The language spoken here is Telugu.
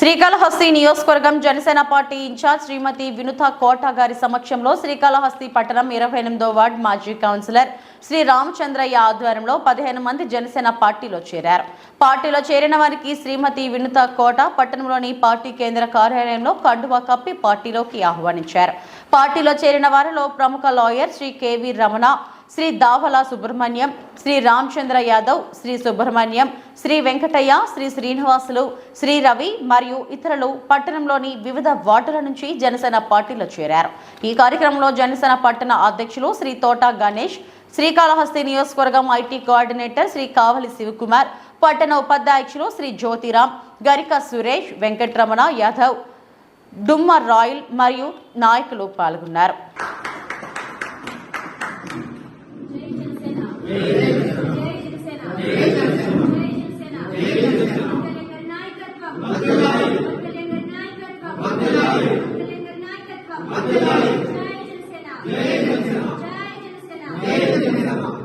శ్రీకాళహస్తి నియోజకవర్గం జనసేన పార్టీ ఇన్ఛార్జ్ శ్రీమతి వినుత కోట గారి సమక్షంలో శ్రీకాళహస్తి పట్టణం ఇరవై ఎనిమిదో వార్డ్ మాజీ కౌన్సిలర్ శ్రీ రామచంద్రయ్య ఆధ్వర్యంలో పదిహేను మంది జనసేన పార్టీలో చేరారు. పార్టీలో చేరిన వారికి శ్రీమతి వినుత కోట పట్టణంలోని పార్టీ కేంద్ర కార్యాలయంలో కండువా కప్పి పార్టీలోకి ఆహ్వానించారు. పార్టీలో చేరిన వారిలో ప్రముఖ లాయర్ శ్రీ కేవి రమణ శ్రీ దావల సుబ్రహ్మణ్యం శ్రీ రామచంద్ర యాదవ్ శ్రీ సుబ్రహ్మణ్యం శ్రీ వెంకటయ్య శ్రీ శ్రీనివాసులు శ్రీ రవి మరియు ఇతరులు పట్టణంలోని వివిధ వార్డుల నుంచి జనసేన పార్టీలో చేరారు. ఈ కార్యక్రమంలో జనసేన పట్టణ అధ్యక్షులు శ్రీ తోట గణేష్ శ్రీకాళహస్తి నియోజకవర్గం ఐటీ కోఆర్డినేటర్ శ్రీ కావలి శివకుమార్ పట్టణ ఉపాధ్యక్షులు శ్రీ జ్యోతిరామ్ గరిక సురేష్ వెంకటరమణ యాదవ్ డుమ్మ రాయల్ మరియు నాయకులు పాల్గొన్నారు నాయకత్వం